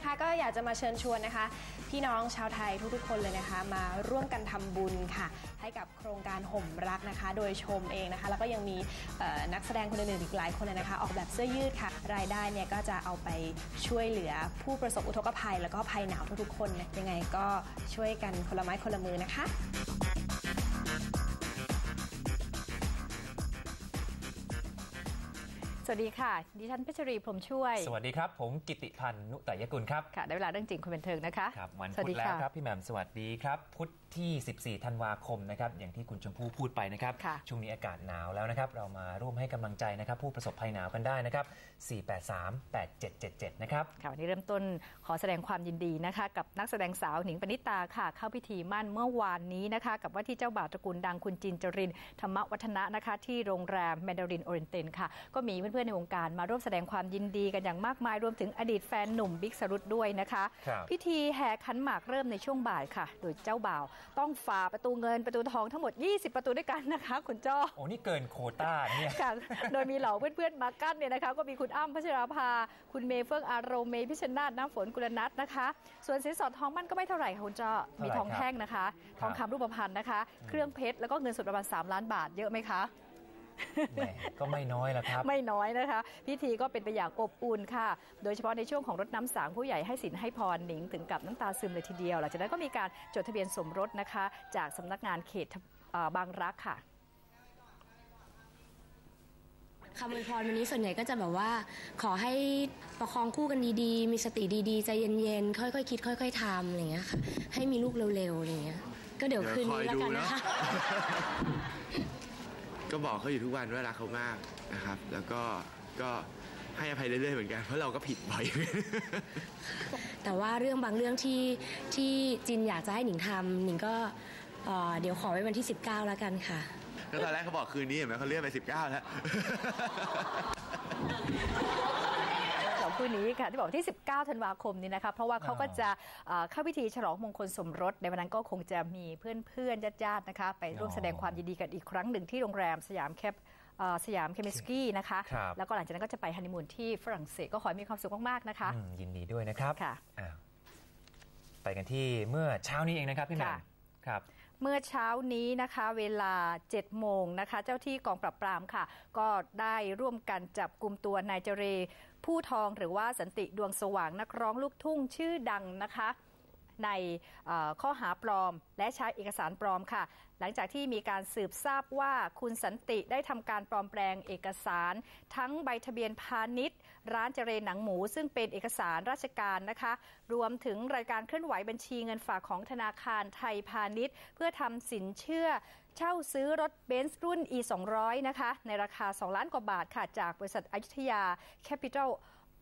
นะคะ ก็อยากจะมาเชิญชวนนะคะ พี่น้องชาวไทยทุกๆคนเลยนะคะ มาร่วมกันทำบุญค่ะ ให้กับโครงการห่มรักนะคะ โดยชมเองนะคะ แล้วก็ยังมีนักแสดงคนอื่นๆอีกหลายคนเลยนะคะ ออกแบบเสื้อยืดค่ะ รายได้เนี่ยก็จะเอาไปช่วยเหลือผู้ประสบอุทกภัย แล้วก็ภัยหนาวทุกๆคนนะยังไงก็ช่วยกันคนละไม้คนละมือนะคะ วัสดีค่ะ ดิฉันเพชรีพรหมช่วย สวัสดีครับ ผมกิติพันธ์นุตยกุลครับ ค่ะ ได้เวลาเรื่องจริงคนบันเทิงนะคะ ครับวันสวัพุสธดีแล้วค่ะครับ พี่แหม่มสวัสดีครับ พุธที่ 14 ธันวาคมนะครับ อย่างที่คุณชมพู่พูดไปนะครับค่ะช่วงนี้อากาศหนาวแล้วนะครับ เรามาร่วมให้กำลังใจนะครับ ผู้ประสบภัยหนาวกันได้นะครับ 4838777 นะครับ ค่ะ วันนี้เริ่มต้นขอแสดงความยินดีนะคะ กับนักแสดงสาวหนิงปณิตาค่ะ เข้าพิธีมั่นเมื่อวานนี้นะคะ กับว่าที่เจ้าบ่าวตระกูลดังคุณจินจรินธรรมวัฒนะนะคะ ที่โรงแรมแมนดารินโอเรนเตนค่ะ ก็มีเพื่อนๆในวงการมาร่วมแสดงความยินดีกันอย่างมากมายรวมถึงอดีตแฟนหนุ่มบิ๊กสรุตด้วยนะคะครับพิธีแห่ขันหมากเริ่มในช่วงบ่ายค่ะ โดยเจ้าบ่าวต้องฝ่าประตูเงินประตูทองทั้งหมด 20 ประตูด้วยกันนะคะ คุณจ้อโอ้นี่เกินโควต้าเนี่ยค่ะโดยมีเหล่าเพื่อนๆมากั้นเนี่ยนะคะ ก็มีคุณอ้ำพัชราภา คุณเมย์เฟื่องอารมณ์เมย์พิชนาธน้ำฝนกุลนัทนะคะ ส่วนสินสอดทองมั่นก็ไม่เท่าไหร่ค่ะคุณจ้อเท่าไหร่มีทองครับแท่งนะคะ ทองคำรูปพรรณนะคะ เครื่องเพชรแล้วก็เงินสดประมาณ3ล้านบาทเยอะไหมคะแหม ก็ไม่น้อยแล้วครับ ไม่น้อยนะคะ พิธีก็เป็นไปอย่างอบอุ่นค่ะ โดยเฉพาะในช่วงของรถน้ำสางผู้ใหญ่ให้สินให้พรหนิงถึงกับน้ำตาซึมเลยทีเดียว หลังจากนั้นก็มีการจดทะเบียนสมรสนะคะ จากสำนักงานเขตเอ่อบางรักค่ะคำอวยพรวันนี้ส่วนใหญ่ก็จะแบบว่า ขอให้ประคองคู่กันดีๆ มีสติดีๆ ใจเย็นๆ ค่อยๆคิด ค่อยๆทำอะไรอย่างเงี้ยค่ะ ให้มีลูกเร็วๆอะไรอย่างเงี้ย ก็เดี๋ยวคืนนี้แล้วกันนะคะ ก็บอกเขาอยู่ทุกวันว่ารักเขามากนะครับ แล้วก็ก็ให้อภัยเรื่อยๆเหมือนกันเพราะเราก็ผิดบ่อย แต่ว่าเรื่องบางเรื่องที่ที่จินอยากจะให้หนิงทำหนิงก็เอ่อเดี๋ยวขอไว้วันที่ 19 แล้วกันค่ะแล้วตอนแรกเขาบอกคืนนี้เห็นไหมเขาเลื่อนไป 19 แล้วสอง คู่นี้ค่ะ ที่บอกที่ 19 ธันวาคมนี้นะคะเพราะว่าเขาก็จะเอ่อเข้าพิธีฉลองมงคลสมรส ในวันนั้นก็คงจะมีเพื่อนๆญาติๆนะคะ ไปร่วมแสดงความยินดีกันอีกครั้งหนึ่งที่โรงแรมสยามแคปเอ่อสยามเคมิสกี้นะคะครับแล้วก็หลังจากนั้นก็จะไปฮันนีมูนที่ฝรั่งเศสก็ขอให้มีความสุขมากๆนะคะอืมยินดีด้วยนะครับค่ะอ้าวไปกันที่เมื่อเช้านี้เองนะครับพี่แหม่มค่ะครับ เมื่อเช้านี้นะคะเวลา 7 โมงนะคะ เจ้าที่กองปราบปรามค่ะ ก็ได้ร่วมกันจับกลุ่มตัวนายเจเร ผู้ทองหรือว่าสันติดวงสว่างนักร้องลูกทุ่งชื่อดังนะคะ ในข้อหาปลอม และใช้เอกสารปลอมค่ะ หลังจากที่มีการสืบทราบว่าคุณสันติได้ทำการปลอมแปลงเอกสาร ทั้งใบทะเบียนพาณิชย์ ร้านเจรหนังหมู ซึ่งเป็นเอกสารราชการนะคะ รวมถึงรายการเคลื่อนไหวบัญชีเงินฝากของธนาคารไทยพาณิชย์ เพื่อทำสินเชื่อเช่าซื้อรถเบนซ์รุ่น e 2 0 0นะคะในราคา 2 ล้านกว่าบาทค่ะจากบริษัทอยุธยาแคปิต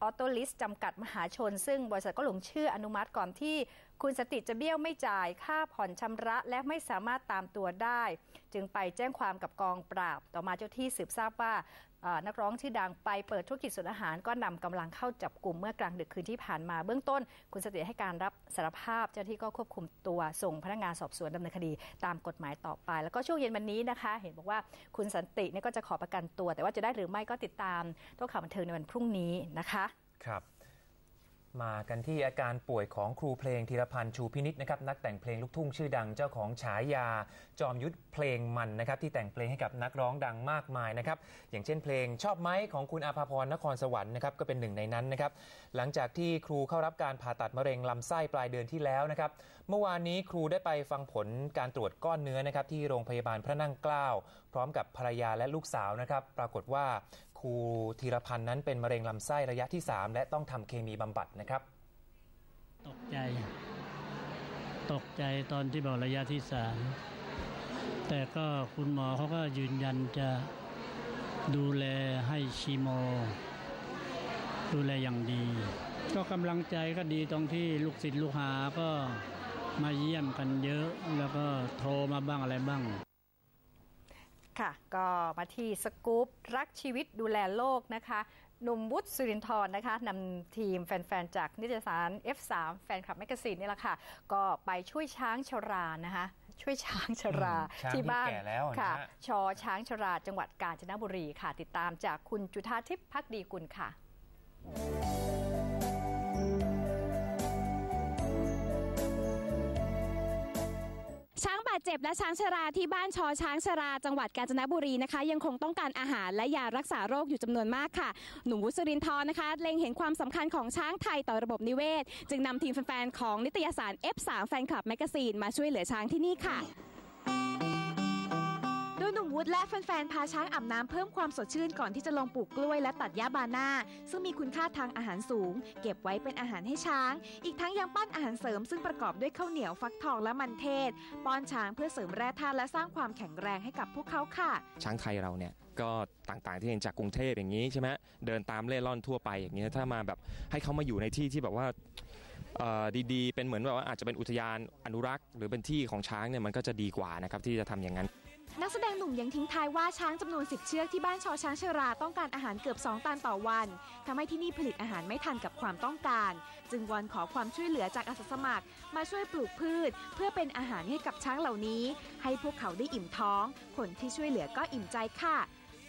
ออโตลิสจำกัดมหาชน ซึ่งบริษัทก็หลงเชื่ออนุมัติก่อนที่ คุณสติจะเบี้ยวไม่จ่ายค่าผ่อนชำระและไม่สามารถตามตัวได้ จึงไปแจ้งความกับกองปราบ ต่อมาเจ้าที่สืบทราบว่า นักร้องชื่อดังไปเปิดธุรกิจส่วนอาหาร ก็นำกำลังเข้าจับกลุ่มเมื่อกลางดึกคืนที่ผ่านมาเบื้องต้น คุณสติให้การรับสารภาพเจ้าหน้าที่ก็ควบคุมตัวส่งพนักงานสอบสวนดำเนินคดีตามกฎหมายต่อไป แล้วก็ช่วงเย็นวันนี้นะคะ เห็นบอกว่าคุณสันติเนี่ยก็จะขอประกันตัว แต่ว่าจะได้หรือไม่ก็ติดตามตัวข่าวบันเทิงในวันพรุ่งนี้นะคะ ครับ มากันที่อาการป่วยของครูเพลงธีรพันธ์ชูพินิษนะครับนักแต่งเพลงลูกทุ่งชื่อดังเจ้าของฉายา จอมยุทธเพลงมันนะครับที่แต่งเพลงให้กับนักร้องดังมากมายนะครับอย่างเช่นเพลงชอบไหมของคุณอาภาพรนครสวรรค์นะครับก็เป็นหนึ่งในนั้นนะครับหลังจากที่ครูเข้ารับการผ่าตัดมะเร็งลำไส้ปลายเดือนที่แล้วนะครับเมื่อวานนี้ครูได้ไปฟังผลการตรวจก้อนเนื้อนะครับที่โรงพยาบาลพระนั่งเกล้าพร้อมกับภรรยาและลูกสาวนะครับปรากฏว่า ครูธีรพันธ์นั้นเป็นมะเร็งลำไส้ระยะที่ 3 และต้องทำเคมีบำบัดนะครับ ตกใจ ตกใจตอนที่บอกระยะที่สามแต่ก็คุณหมอเขาก็ยืนยันจะดูแลให้ชีโม ดูแลอย่างดี ก็กำลังใจก็ดีตรงที่ลูกศิษย์ลูกหาก็มาเยี่ยมกันเยอะ แล้วก็โทรมาบ้างอะไรบ้าง ค่ะ ก็มาที่สกู๊ปรักชีวิตดูแลโลกนะคะ หนุ่มวุฒิสุรินทร์นะคะนำทีมแฟน ๆ จากนิตยสาร F3 แฟนคลับแมกกาซีนนี่แหละค่ะ ก็ไปช่วยช้างชรานะคะ ช่วยช้างชราอืมช้างที่บ้านที่แก่แล้วนะฮะค่ะ ชอช้างชราจังหวัดกาญจนบุรีค่ะ ติดตามจากคุณจุธาทิพย์พักดีกุลค่ะ ช้างบาดเจ็บและช้างชราที่บ้านชอช้างชราจังหวัดกาญจนบุรีนะคะ ยังคงต้องการอาหารและยารักษาโรคอยู่จำนวนมากค่ะ หนุ่มวุฒิรินทร์นะคะ เล็งเห็นความสำคัญของช้างไทยต่อระบบนิเวศ จึงนำทีมแฟนๆของนิตยสาร F3 แฟนคลับแมกกาซีนมาช่วยเหลือช้างที่นี่ค่ะ หนุ่มวุฒิและแฟนๆ พาช้างอาบน้ำเพิ่มความสดชื่นก่อนที่จะลงปลูกกล้วยและตัดหญ้าบาน่าซึ่งมีคุณค่าทางอาหารสูง เก็บไว้เป็นอาหารให้ช้าง อีกทั้งยังปั้นอาหารเสริมซึ่งประกอบด้วยข้าวเหนียวฟักทองและมันเทศ ป้อนช้างเพื่อเสริมแร่ธาตุและสร้างความแข็งแรงให้กับพวกเขาค่ะ ช้างไทยเราเนี่ยก็ต่างๆที่เห็นจากกรุงเทพอย่างนี้ใช่ไหมเดินตามเล่ร่อนทั่วไปอย่างนี้ถ้ามาแบบให้เขามาอยู่ในที่ที่แบบว่าดีๆ เป็นเหมือนแบบว่าอาจจะเป็นอุทยานอนุรักษ์ หรือเป็นที่ของช้างเนี่ยมันก็จะดีกว่านะครับที่จะทำอย่างนั้น นักแสดงหนุ่มยังทิ้งท้ายว่าช้างจำนวน 10 เชือกที่บ้านชอช้างเชราต้องการอาหารเกือบ 2 ตันต่อวันทำให้ที่นี่ผลิตอาหารไม่ทันกับความต้องการ จึงวอนขอความช่วยเหลือจากอาสาสมัคร มาช่วยปลูกพืช เพื่อเป็นอาหารให้กับช้างเหล่านี้ ให้พวกเขาได้อิ่มท้อง คนที่ช่วยเหลือก็อิ่มใจค่ะ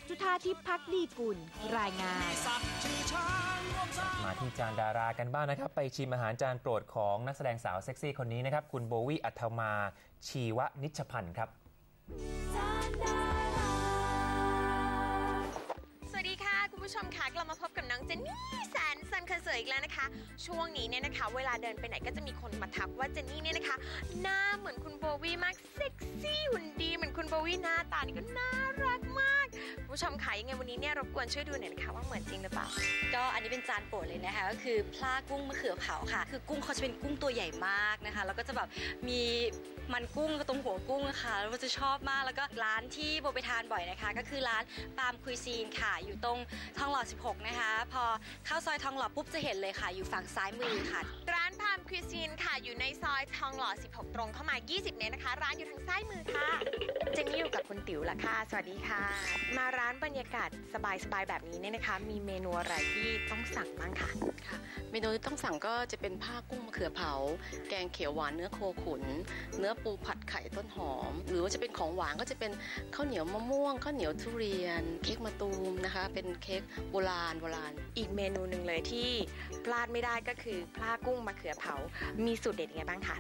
จุธาทิพย์พักดีกุล รายงานมาที่จานดารากันบ้างนะครับ ไปชิมอาหารจานโปรดของนักแสดงสาวเซ็กซี่คนนี้นะครับคุณโบวี่อัธมาชีวนิชพันธ์ครับ สวัสดีค่ะ คุณผู้ชมค่ะกลับมาพบกับน้องเจนนี่แสนสันคนสวยอีกแล้วนะคะ ช่วงนี้เนี่ยนะคะ เวลาเดินไปไหนก็จะมีคนมาทักว่าเจนนี่เนี่ยนะคะ หน้าเหมือนคุณโบวี่มากเซ็กซี่หุ่นดีเหมือนคุณโบวี่หน้าตานี่ก็น่ารักมาก คุณผู้ชมค่ะยังไงวันนี้เนี่ยรบกวนช่วยดูหน่อยนะคะว่าเหมือนจริงหรือเปล่า ก็อันนี้เป็นจานโปรดเลยนะคะก็คือพลากุ้งมะเขือเผาค่ะ คือกุ้งเขาจะเป็นกุ้งตัวใหญ่มากนะคะ แล้วก็จะแบบมีมันกุ้งตรงหัวกุ้งค่ะแล้วก็จะชอบมากแล้วก็ร้านที่โบไปทานบ่อยนะคะ ก็คือร้านปาล์มคุยซีนค่ะ อยู่ตรงทองหล่อ 16 นะคะ พอเข้าซอยทองหล่อปุ๊บจะเห็นเลยค่ะ อยู่ฝั่งซ้ายมือค่ะานพามคริสซีนค่ะ อยู่ในซอยทองหล่อ 16 ตรงเข้ามา 20 เมตรนะคะ ร้านอยู่ทางซ้ายมือค่ะ เจนนี่อยู่กับคุณติ๋วละค่ะ สวัสดีค่ะ มาร้านบรรยากาศสบายๆแบบนี้เนี่ยนะคะ มีเมนูอะไรที่ต้องสั่งบ้างคะค่ะ เมนูที่ต้องสั่งก็จะเป็นผ้ากุ้งมะเขือเผา แกงเขียวหวานเนื้อโคขุน เนื้อปูผัดไข่ต้นหอม หรือว่าจะเป็นของหวานก็จะเป็นข้าวเหนียวมะม่วง ข้าวเหนียวทุเรียน เค้กมะตูมนะคะ เป็นเค้กโบราณโบราณ อีกเมนูหนึ่งเลยที่พลาดไม่ได้ก็คือพลากุ้งมะเขือเผา มีสูตรเด็ดยังไงบ้างคะ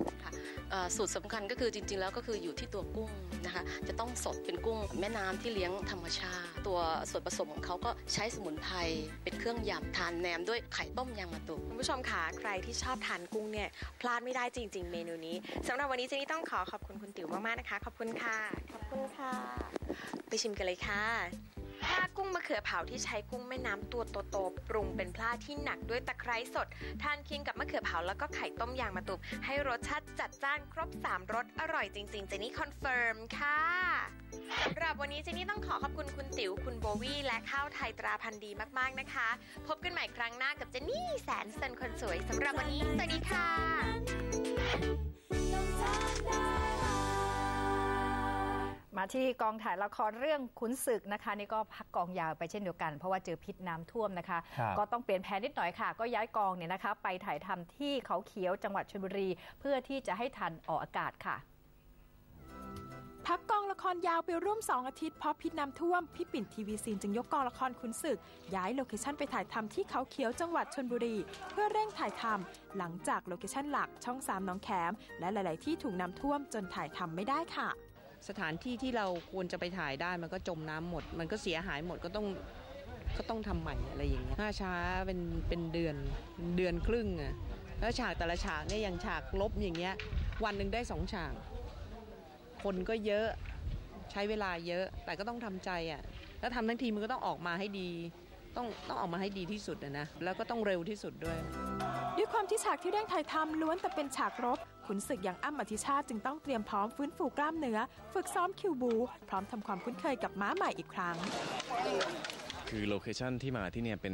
เอ่อสูตรสำคัญก็คือจริง ๆ แล้วก็คืออยู่ที่ตัวกุ้งนะคะ จะต้องสดเป็นกุ้งแม่น้ำที่เลี้ยงธรรมชาติ ตัวส่วนผสมของเขาก็ใช้สมุนไพรเป็นเครื่องยำทานแหนมด้วยไข่ต้มยางมะตูมคุณผู้ชมค่ะใครที่ชอบทานกุ้งเนี่ยพลาดไม่ได้จริง ๆ เมนูนี้สำหรับวันนี้เจนนี่ต้องขอขอบคุณคุณติ๋วมากๆนะคะ ขอบคุณค่ะ ขอบคุณค่ะ ไปชิมกันเลยค่ะพ ลากุ้งมะเขือเผาที่ใช้กุ้งแม่น้ำตัวโตๆปรุงเป็นพลาที่หนักด้วยตะไคร้สด ทานเคียงกับมะเขือเผาแล้วก็ไข่ต้มยางมะตูมให้รสชาติจัดจ้านครบ 3รสอร่อยจริงๆเจนี่คอนเฟิร์มค่ะสำหรับวันนี้เจนี่ต้องขอขอบคุณคุณติ๋วคุณโบวี่และข้าวไทยตราพันธุ์ดีมากๆนะคะ พบกันใหม่ครั้งหน้ากับเจนนี่แสนเซนคนสวยสำหรับวันนี้สวัสดีค่ะ มาที่กองถ่ายละครเรื่องขุนศึกนะคะ นี่ก็พักกองยาวไปเช่นเดียวกัน เพราะว่าเจอพิษน้ำท่วมนะคะครับก็ต้องเปลี่ยนแผนนิดหน่อยค่ะ ก็ย้ายกองเนี่ยนะคะไปถ่ายทำที่เขาเขียวจังหวัดชลบุรี เพื่อที่จะให้ทันออกอากาศค่ะ พักกองละครยาวไปร่วม 2 อาทิตย์เพราะพิษน้ำท่วม พี่ปิ่นทีวีซีนจึงยกกองละครขุนศึก ย้ายโลเคชั่นไปถ่ายทำที่เขาเขียวจังหวัดชนบุรี เพื่อเร่งถ่ายทำหลังจากโลเคชั่นหลักช่อง3น้องแขมและหลาย ๆ ที่ถูกน้ำท่วมจนถ่ายทำไม่ได้ค่ะ สถานที่ที่เราควรจะไปถ่ายได้มันก็จมน้ำหมด มันก็เสียหายหมดก็ต้องก็ต้องทำใหม่อะไรอย่างเงี้ยถ้าช้าเป็นเป็นเดือนเดือนครึ่งอะแล้วฉากแต่ละฉากเนี่ยอย่างฉากลบอย่างเงี้ยวันหนึ่งได้สองฉาก คนก็เยอะใช้เวลาเยอะแต่ก็ต้องทำใจอะ่ะแล้วทำทั้งทีมันก็ต้องออกมาให้ดี ต้องต้องออกมาให้ดีที่สุดนะนะแล้วก็ต้องเร็วที่สุดด้วย ด้วยความที่ฉากที่เร่งถ่ายทำล้วนแต่เป็นฉากรบ ขุนศึกอย่างอ้ำอธิชาติจึงต้องเตรียมพร้อมฟื้นฟูกล้ามเนื้อ ฝึกซ้อมคิวบู พร้อมทำความคุ้นเคยกับม้าใหม่อีกครั้ง คือโลเคชั่นที่มาที่เนี่ยเป็น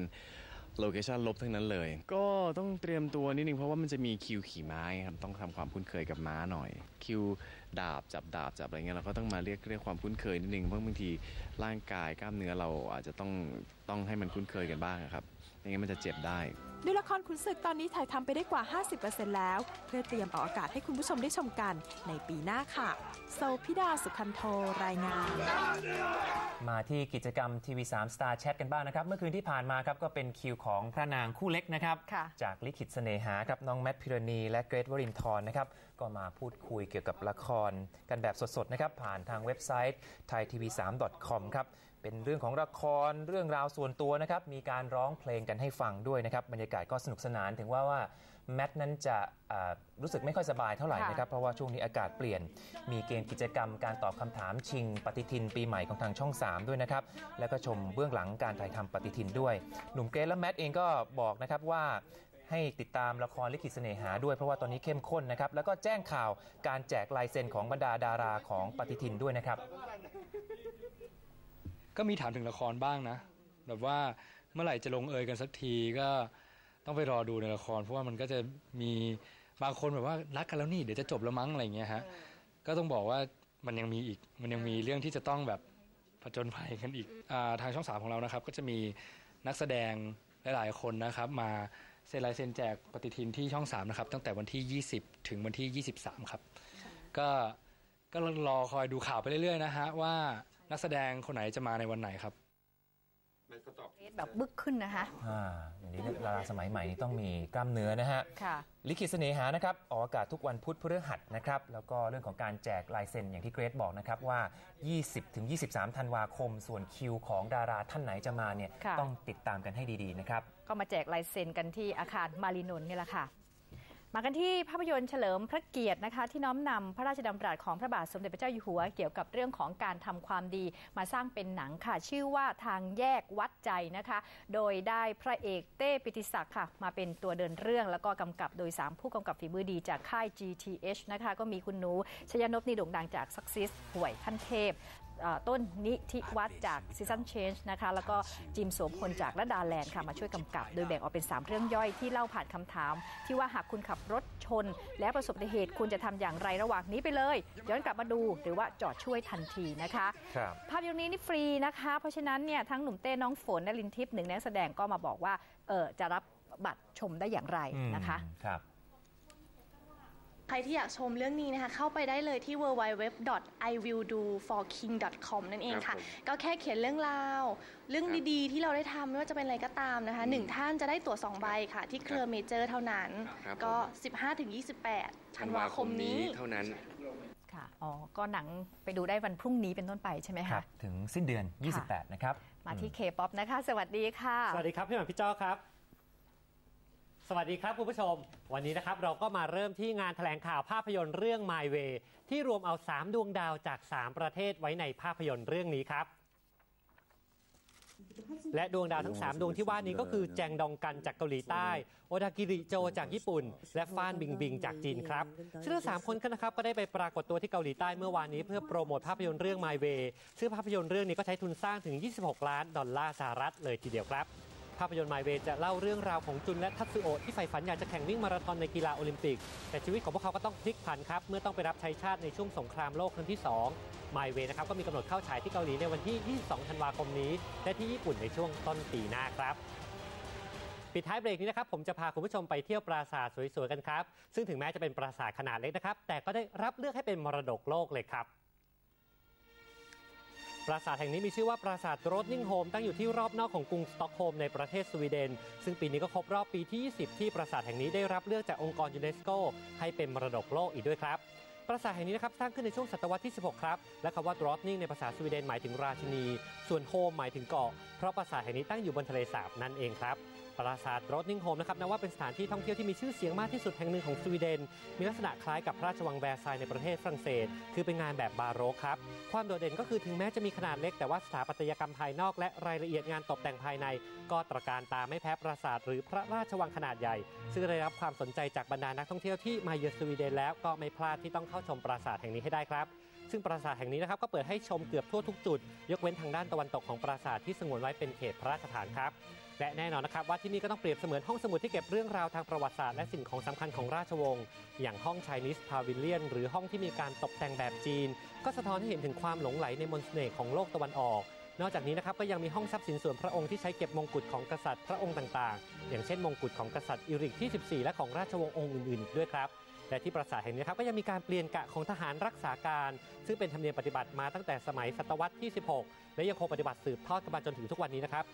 โลเคชันลบทั้งนั้นเลย ก็ต้องเตรียมตัวนิดนึงเพราะว่ามันจะมีคิวขี่ม้าครับต้องทำความคุ้นเคยกับม้าหน่อย คิวดาบจับดาบจับอะไรเงี้ยเราก็ต้องมาเรียกเรียกความคุ้นเคยนิดนึงเพราะบางทีร่างกายกล้ามเนื้อเราอาจจะต้องต้องให้มันคุ้นเคยกันบ้างครับ อย่างงี้มันจะเจ็บได้ด้วยละครขุนศึกตอนนี้ถ่ายทำไปได้กว่า 50%แล้ว เพื่อเตรียมออกอากาศให้คุณผู้ชมได้ชมกันในปีหน้าค่ะ โซพิดาสุขันโทรายงาน มาที่กิจกรรมทีวี3 Star Chat กันบ้างนะครับ เมื่อคืนที่ผ่านมาครับก็เป็นคิวของพระนางคู่เล็กนะครับจากลิขิตเสน่หากับน้องแมทพิรณี และเกรทวรินทร์นะครับ ก็มาพูดคุยเกี่ยวกับละคร กันแบบสดๆนะครับผ่านทางเว็บไซต์ thaitv3.com ครับ เป็นเรื่องของละครเรื่องราวส่วนตัวนะครับ มีการร้องเพลงกันให้ฟังด้วยนะครับ บรรยากาศก็สนุกสนานถึงว่าว่าแมทนั้นจะอ่ารู้สึกไม่ค่อยสบายเท่าไหร่นะครับ เพราะว่าช่วงนี้อากาศเปลี่ยน มีเกมกิจกรรมการตอบคำถามชิงปฏิทินปีใหม่ของทางช่อง 3 ด้วยนะครับ แล้วก็ชมเบื้องหลังการถ่ายทำปฏิทินด้วย หนุ่มเกรซและแมทเองก็บอกนะครับว่าให้ติดตามละครลิขิตเสน่หาด้วยเพราะว่าตอนนี้เข้มข้นนะครับ แล้วก็แจ้งข่าวการแจกลายเซ็นของบรรดาดาราของปฏิทินด้วยนะครับ ก็มีถามถึงละครบ้างนะ แบบว่าเมื่อไหร่จะลงเอยกันสักทีก็ต้องไปรอดูในละคร เพราะว่ามันก็จะมีบางคนแบบว่ารักกันแล้วนี่เดี๋ยวจะจบแล้วมั้งอะไรอย่างเงี้ยฮะก็ต้องบอกว่ามันยังมีอีกมันยังมีเรื่องที่จะต้องแบบผจญภัยกันอีกอาทางช่องสามของเรานะครับ ก็จะมีนักแสดงหลาย ๆ คนนะครับ มาเซ็นลายเซ็นแจกปฏิทินที่ช่อง3นะครับตั้งแต่วันที่ 20 ถึงวันที่ 23 ครับ ก็ก็รอคอยดูข่าวไปเรื่อย ๆ นะฮะว่า นักแสดงคนไหนจะมาในวันไหนครับแบบบึกขึ้นนะคะอ่าอย่างนี้ดาราสมัยใหม่นี่ต้องมีกล้ามเนื้อนะฮะค่ะลิขิตเสน่หานะครับออกอากาศทุกวันพุธพฤหัสนะครับ แล้วก็เรื่องของการแจกลายเซ็นอย่างที่เกรซบอกนะครับว่า 20-23 ธันวาคม ส่วนคิวของดาราท่านไหนจะมาเนี่ยค่ะต้องติดตามกันให้ดีๆนะครับ ก็มาแจกลายเซ็นกันที่อาคารมารีนนท์นี่แหละค่ะ มากันที่ภาพยนตร์เฉลิมพระเกียรตินะคะ ที่น้อมนำพระราชดำรัสของพระบาทสมเด็จพระเจ้าอยู่หัว เกี่ยวกับเรื่องของการทำความดี มาสร้างเป็นหนังค่ะ ชื่อว่าทางแยกวัดใจนะคะ โดยได้พระเอกเต้ปิติศักดิ์ค่ะ มาเป็นตัวเดินเรื่องแล้วก็กำกับโดย 3 ผู้กำกับฝีมือดีจากค่าย GTH นะคะ ก็มีคุณหนูชยนพนีดงดังจากซักซิสห่วยขั้นเทพ ต้นนิธิวัฒน์จาก Season Change นะคะแล้วก็จิมโสมพลจากระดาแลนด์ค่ะมาช่วยกำกับ โดยแบ่งออกเป็น 3 เรื่องย่อยที่เล่าผ่านคำถาม ที่ว่าหากคุณขับรถชน และประสบอุบัติเหตุคุณจะทำอย่างไรระหว่างนี้ไปเลย ย้อนกลับมาดูหรือว่าจอดช่วยทันทีนะคะครับภาพยนตร์นี้นี่ฟรีนะคะ เพราะฉะนั้นเนี่ยทั้งหนุ่มเต้น้องฝนและลินทิพย์หนึ่งในนักแสดงก็มาบอกว่าเออจะรับบัตรชมได้อย่างไรนะคะครับ ใครที่อยากชมเรื่องนี้นะคะ เข้าไปได้เลยที่ www.iwilldoforking.com นั่นเองครัค่ะบผมก็แค่เขียนเรื่องราว เรื่องดีๆ ที่เราได้ทำไม่ว่าจะเป็นอะไรก็ตามนะคะหนึ่งท่านจะได้ตั๋ว2ใบค่ะ ที่เครือเมเจอร์เท่านั้นครับก็ผม15-28 ธันวาคมนี้เท่านั้นค่ะอ๋อ ก็หนังไปดูได้วันพรุ่งนี้เป็นต้นไปใช่ไหมครัคะบถึงสิ้นเดือน 28 นะครับ มาที่ K-POP นะคะ สวัสดีค่ะ สวัสดีครับ พี่หม่ำพี่จ้อครับ สวัสดีครับคุณผู้ชม วันนี้นะครับเราก็มาเริ่มที่งานแถลงข่าวภาพยนตร์เรื่อง My Way ที่รวมเอา 3 ดวงดาวจาก 3 ประเทศไว้ในภาพยนตร์เรื่องนี้ครับ และดวงดาวทั้ง 3 ดวงที่ว่านี้ก็คือแจงดองกันจากเกาหลีใต้ โอดากิริโจจากญี่ปุ่น และฟานบิงบิงจากจีนครับซึ่งทั้งสามคนก็นะครับก็ได้ไปปรากฏตัวที่เกาหลีใต้เมื่อวานนี้เพื่อโปรโมทภาพยนตร์เรื่อง My Way ซึ่งภาพยนตร์เรื่องนี้ก็ใช้ทุนสร้างถึง 26 ล้านดอลลาร์สหรัฐเลยทีเดียวครับ ภาพยนตร์ My Way จะเล่าเรื่องราวของจุนและทัตสึโอที่ใฝ่ฝันอยากจะแข่งวิ่งมาราธอนในกีฬาโอลิมปิก แต่ชีวิตของพวกเขาก็ต้องพลิกผันครับ เมื่อต้องไปรับใช้ชาติในช่วงสงครามโลกครั้งที่2 My Way นะครับก็มีกำหนดเข้าฉายที่เกาหลีในวันที่ 22 ธันวาคมนี้ และที่ญี่ปุ่นในช่วงต้นปีหน้าครับปิดท้ายเบรกนี้นะครับผมจะพาคุณผู้ชมไปเที่ยวปราสาทสวยๆกันครับ ซึ่งถึงแม้จะเป็นปราสาทขนาดเล็กนะครับ แต่ก็ได้รับเลือกให้เป็นมรดกโลกเลยครับ ปราสาทแห่งนี้มีชื่อว่าปราสาทโรดนิงโฮมตั้งอยู่ที่รอบนอกของกรุงสต็อกโฮล์มในประเทศสวีเดน ซึ่งปีนี้ก็ครบรอบปีที่ 20 ที่ปราสาทแห่งนี้ได้รับเลือกจากองค์กรยูเนสโกให้เป็นมรดกโลกอีกด้วยครับปราสาทแห่งนี้นะครับสร้างขึ้นในช่วงศตวรรษที่ 16 ครับ และคำว่าดรอตนิงในภาษาสวีเดนหมายถึงราชินี ส่วนโฮมหมายถึงเกาะ เพราะปราสาทแห่งนี้ตั้งอยู่บนทะเลสาบนั่นเองครับ ปราสาทโรดนิงโฮมนะครับนับว่าเป็นสถานที่ท่องเที่ยวที่มีชื่อเสียงมากที่สุดแห่งหนึ่งของสวีเดน มีลักษณะคล้ายกับพระราชวังแวร์ซายน์ในประเทศฝรั่งเศส คือเป็นงานแบบบาโรกครับ ความโดดเด่นก็คือถึงแม้จะมีขนาดเล็กแต่ว่าสถาปัตยกรรมภายนอกและรายละเอียดงานตกแต่งภายใน ก็ตระการตาไม่แพ้ปราสาทหรือพระราชวังขนาดใหญ่ ซึ่งได้รับความสนใจจากบรรดานักท่องเที่ยวที่มาเยือนสวีเดนแล้วก็ไม่พลาดที่ต้องเข้าชมปราสาทแห่งนี้ให้ได้ครับซึ่งปราสาทแห่งนี้นะครับก็เปิดให้ชมเกือบทั่วทุกจุด ยกเว้นทางด้านตะวันตกของปราสาทที่สงวนไว้เป็นเขตพระราชฐานครับ และแน่นอนนะครับว่าที่นี่ก็ต้องเปรียบเสมือนห้องสมุดที่เก็บเรื่องราวทางประวัติศาสตร์และสิ่งของสำคัญของราชวงศ์อย่างห้อง Chinese Pavilion หรือห้องที่มีการตกแต่งแบบจีน ก็สะท้อนให้เห็นถึงความหลงไหลในมนต์เสน่ห์ของโลกตะวันออก นอกจากนี้นะครับก็ยังมีห้องทรัพย์สินส่วนพระองค์ที่ใช้เก็บมงกุฎของกษัตริย์พระองค์ต่างๆ อย่างเช่นมงกุฎของกษัตริย์อิริกที่ 14 และของราชวงศ์องค์อื่นๆอีกด้วยครับและที่ปราสาทแห่งนี้ครับก็ยังมีการเปลี่ยนกะของทหารรักษาการ ซึ่งเป็นธรรมเนียมปฏิบัติมาตั้งแต่สมัยศตวรรษที่ 16 และยังคงปฏิบัติสืบทอดกันมาจนถึงทุกวันนี้นะครับ